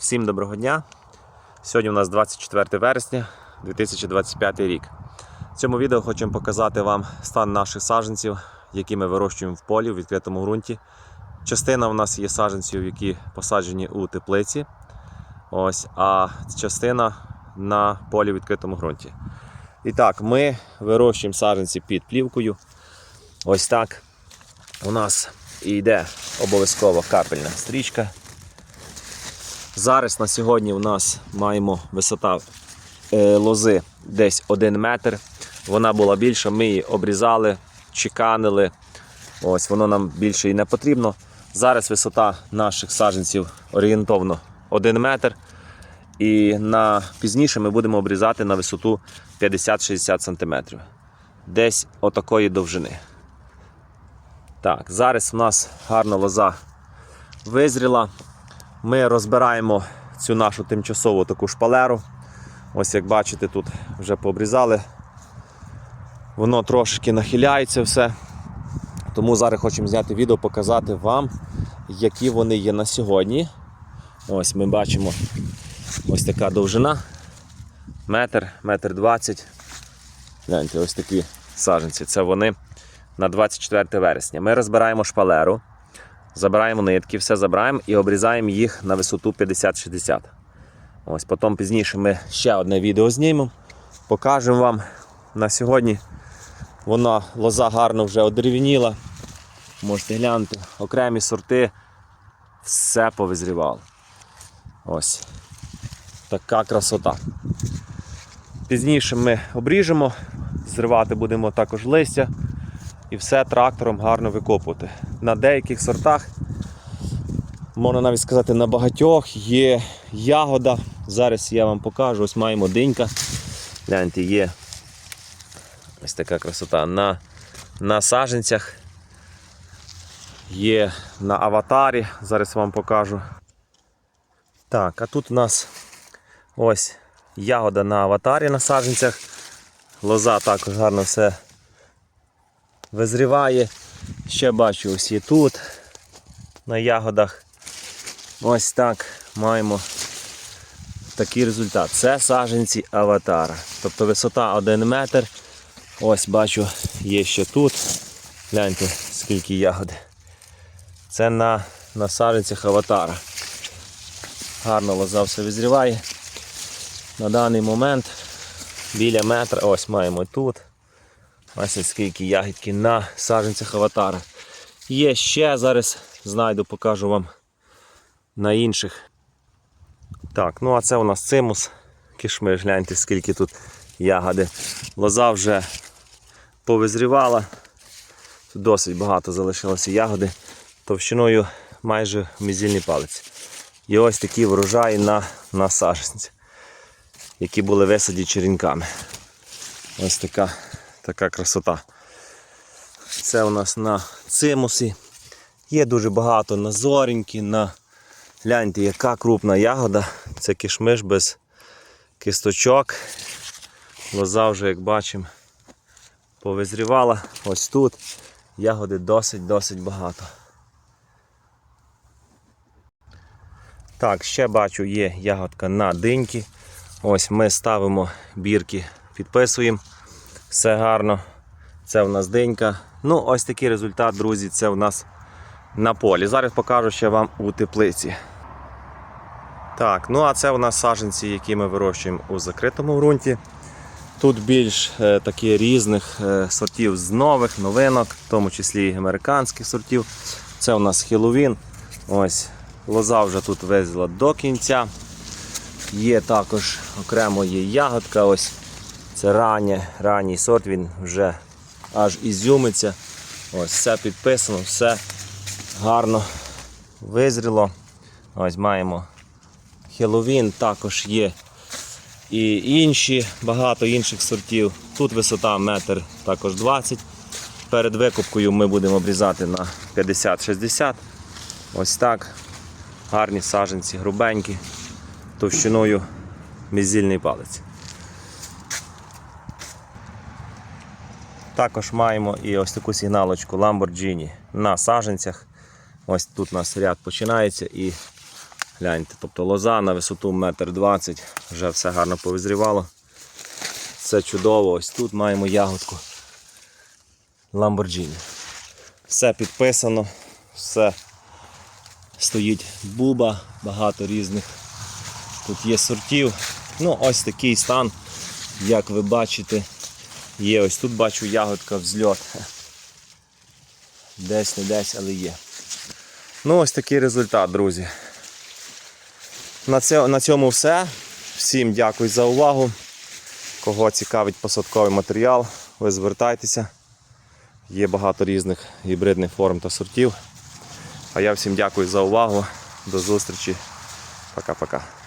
Всім доброго дня. Сьогодні у нас 24 вересня 2025 рік. В цьому відео хочемо показати вам стан наших саджанців, які ми вирощуємо в полі в відкритому ґрунті. Частина у нас є саджанців, які посаджені у теплиці. Ось, а частина на полі в відкритому ґрунті. І так, ми вирощуємо саджанці під плівкою. Ось так. У нас йде обов'язково капельна стрічка. Зараз на сьогодні у нас маємо висота е, лози десь 1 метр. Вона була більша, ми її обрізали, чеканили. Ось воно нам більше і не потрібно. Зараз висота наших саджанців орієнтовно 1 метр. І на пізніше ми будемо обрізати на висоту 50-60 см. Десь отакої довжини. Так, зараз у нас гарна лоза визріла. Ми розбираємо цю нашу тимчасову таку шпалеру. Ось як бачите, тут вже пообрізали. Воно трошки нахиляється все. Тому зараз хочемо зняти відео, показати вам, які вони є на сьогодні. Ось ми бачимо ось така довжина. Метр, метр двадцять. Гляньте, ось такі саджанці. Це вони на 24 вересня. Ми розбираємо шпалеру. Забираємо нитки, все забираємо і обрізаємо їх на висоту 50-60. Ось Потім пізніше ми ще одне відео знімемо. Покажемо вам. На сьогодні вона лоза гарно вже одеревініла. Можете глянути, окремі сорти все повизрівало. Ось така красота. Пізніше ми обріжемо, зривати будемо також листя і все трактором гарно викопувати. На деяких сортах, можна навіть сказати, на багатьох є ягода. Зараз я вам покажу, ось маємо динька. Гляньте, є ось така красота. На, на саженцях є на аватарі, зараз вам покажу. Так, а тут у нас ось ягода на аватарі на саженцях. Лоза також гарно все визріває. Ще бачу ось і тут на ягодах. Ось так маємо такий результат. Це саженці аватара. Тобто висота 1 метр. Ось бачу, є ще тут. Гляньте, скільки ягоди. Це на, на саженцях аватара. Гарно лоза все визріває. На даний момент біля метра, ось маємо тут. Ось скільки ягідки на саджанцях аватара. Є ще, зараз знайду, покажу вам на інших. Так, ну а це у нас цимус. Кишмиш, гляньте, скільки тут ягоди. Лоза вже повизрівала. Тут досить багато залишилося ягоди товщиною майже мізільний палець. І ось такі врожаї на, на саджанці, які були висаді черенками. Ось така така красота. Це у нас на цимусі. Є дуже багато на зоріньки, на гляньте, яка крупна ягода. Це кишмиш без кисточок. Лоза вже, як бачимо, повизрівала. Ось тут ягоди досить-досить багато. Так, ще бачу, є ягодка на диньки. Ось ми ставимо бірки, підписуємо. Все гарно. Це в нас динька. Ну, ось такий результат, друзі, це в нас на полі. Зараз покажу ще вам у теплиці. Так, ну а це у нас саджанці, які ми вирощуємо у закритому ґрунті. Тут більш е, такі різних е, сортів з нових новинок, в тому числі і американських сортів. Це у нас хіловін. Ось лоза вже тут везла до кінця. Є також окремо є ягодка. Ось це раннє, ранній сорт, він вже аж ізюмиться. Ось все підписано, все гарно визріло. Ось маємо Хеллоуін, також є і інші, багато інших сортів. Тут висота метр також 20. Перед викупкою ми будемо обрізати на 50-60. Ось так. Гарні саженці, грубенькі, товщиною мізільний палець. Також маємо і ось таку сигналочку Lamborghini на саженцях. Ось тут у нас ряд починається і Гляньте, тобто лоза на висоту 1,20 м, вже все гарно повизрівало. Це чудово. Ось тут маємо ягодку Lamborghini. Все підписано, все стоїть буба, багато різних. Тут є сортів. Ну, ось такий стан, як ви бачите, є. Ось тут бачу ягодка взльот. Десь не десь, але є. Ну, ось такий результат, друзі. На, цьому все. Всім дякую за увагу. Кого цікавить посадковий матеріал, ви звертайтеся. Є багато різних гібридних форм та сортів. А я всім дякую за увагу. До зустрічі. Пока-пока.